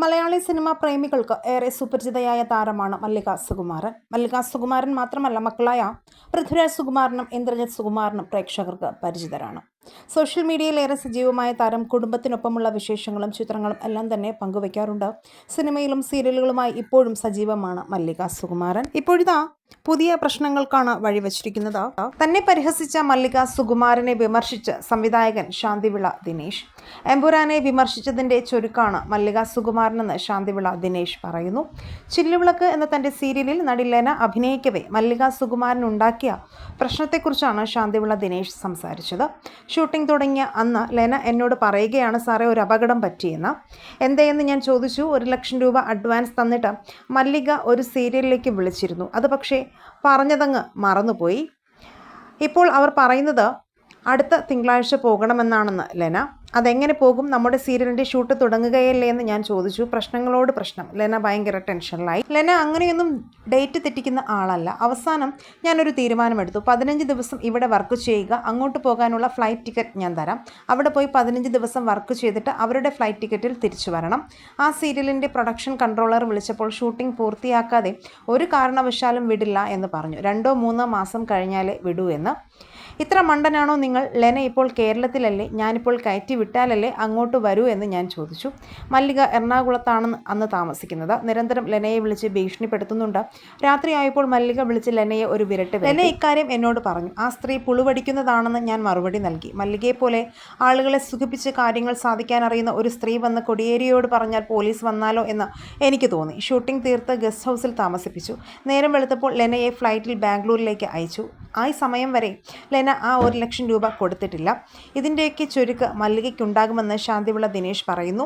Malayali cinema പ്രേമികൾക്ക് ഏറെ സുപരിചിതയായ താരമാണ് മല്ലിക സുകുമാരൻ. മല്ലിക സുകുമാരൻ മാത്രമല്ല മക്കളായ പൃഥ്വിരാജ് സുകുമാരനും ഇന്ദ്രജിത് സുകുമാരനും പ്രേക്ഷകർക്ക് പരിചിതരാണ്. സോഷ്യൽ മീഡിയയിൽ ഏറെ സജീവമായ താരം കുടുംബത്തിനൊപ്പമുള്ള വിശേഷങ്ങളും ചിത്രങ്ങളും എല്ലാം തന്നെ പങ്കുവയ്ക്കാറുണ്ട് സിനിമയിലും സീരിയലുകളുമായി ഇപ്പോഴും സജീവമാണ് മല്ലിക സുകുമാരൻ. ഇപ്പോഴിതാ പുതിയ പ്രശ്നങ്ങൾക്കാണ് വഴിവച്ചിരിക്കുന്നത്. തന്നെ പരിഹസിച്ച മല്ലിക സുകുമാരനെ വിമർശിച്ച് സംവിധായകൻ ശാന്തിവിള ദിനേശ്. എമ്പുരാനെ വിമർശിച്ചതിന്റെ ചുരുക്കാണ് മല്ലിക സുകുമാരനെന്ന് ശാന്തിവിള ദിനേശ് പറയുന്നു. ചില്ലുവിളക്ക് എന്ന തന്റെ സീരിയലിൽ നടി ലെന അഭിനയിക്കവേ മല്ലിക സുകുമാരൻ ഉണ്ടാക്കിയ പ്രശ്നത്തെക്കുറിച്ചാണ് ശാന്തിവിള ദിനേശ് സംസാരിച്ചത്. ഷൂട്ടിംഗ് തുടങ്ങിയ അന്ന് ലെന എന്നോട് പറയുകയാണ് സാറേ ഒരു അപകടം പറ്റിയെന്ന്. എന്തേയെന്ന് ഞാൻ ചോദിച്ചു. ഒരു ലക്ഷം രൂപ അഡ്വാൻസ് തന്നിട്ട് മല്ലിക ഒരു സീരിയലിലേക്ക് വിളിച്ചിരുന്നു. അത് പക്ഷേ പറഞ്ഞതങ്ങ് മറന്നുപോയി. ഇപ്പോൾ അവർ പറയുന്നത് അടുത്ത തിങ്കളാഴ്ച പോകണമെന്നാണെന്ന് ലെന. അതെങ്ങനെ പോകും? നമ്മുടെ സീരിയലിന്റെ ഷൂട്ട് തുടങ്ങുകയല്ലേ എന്ന് ഞാൻ ചോദിച്ചു. പ്രശ്നങ്ങളോട് പ്രശ്നം. ലെന ഭയങ്കര ടെൻഷനിലായി. ലെന അങ്ങനെയൊന്നും ഡേറ്റ് തെറ്റിക്കുന്ന ആളല്ല. അവസാനം ഞാനൊരു തീരുമാനമെടുത്തു. പതിനഞ്ച് ദിവസം ഇവിടെ വർക്ക് ചെയ്യുക. അങ്ങോട്ട് പോകാനുള്ള ഫ്ലൈറ്റ് ടിക്കറ്റ് ഞാൻ തരാം. അവിടെ പോയി പതിനഞ്ച് ദിവസം വർക്ക് ചെയ്തിട്ട് അവരുടെ ഫ്ലൈറ്റ് ടിക്കറ്റിൽ തിരിച്ചു വരണം. ആ സീരിയലിന്റെ പ്രൊഡക്ഷൻ കൺട്രോളർ വിളിച്ചപ്പോൾ ഷൂട്ടിംഗ് പൂർത്തിയാക്കാതെ ഒരു കാരണവശാലും വിടില്ല എന്ന് പറഞ്ഞു. രണ്ടോ മൂന്നോ മാസം കഴിഞ്ഞാലേ വിടൂ എന്ന് ഇത്ര മണ്ടനാണോ നിങ്ങൾ? ലെന ഇപ്പോൾ കേരളത്തിലല്ലേ? ഞാനിപ്പോൾ കയറ്റി വിട്ടാലല്ലേ അങ്ങോട്ട് വരൂ എന്ന് ഞാൻ ചോദിച്ചു. മല്ലിക എറണാകുളത്താണ് അന്ന് താമസിക്കുന്നത്. നിരന്തരം ലെനയെ വിളിച്ച് ഭീഷണിപ്പെടുത്തുന്നുണ്ട്. രാത്രിയായപ്പോൾ മല്ലിക വിളിച്ച് ലെനയെ ഒരു വിരട്ട് ലെന ഇക്കാര്യം എന്നോട് പറഞ്ഞു. ആ സ്ത്രീ പുളുവടിക്കുന്നതാണെന്ന് ഞാൻ മറുപടി നൽകി. മല്ലികയെ പോലെ ആളുകളെ സുഖിപ്പിച്ച് കാര്യങ്ങൾ സാധിക്കാൻ അറിയുന്ന ഒരു സ്ത്രീ വന്ന് കൊടിയേരിയോട് പറഞ്ഞാൽ പോലീസ് വന്നാലോ എന്ന് എനിക്ക് തോന്നി. ഷൂട്ടിംഗ് തീർത്ത് ഗസ്റ്റ് ഹൗസിൽ താമസിപ്പിച്ചു. നേരം വെളുത്തപ്പോൾ ലെനയെ ഫ്ലൈറ്റിൽ ബാംഗ്ലൂരിലേക്ക് അയച്ചു. ആ സമയം വരെ ലെന ആ ഒരു ലക്ഷം രൂപ കൊടുത്തിട്ടില്ല. ഇതിന്റെയൊക്കെ ചുരുക്ക് മല്ലികയ്ക്കുണ്ടാകുമെന്ന് ശാന്തിവിള ദിനേശ് പറയുന്നു.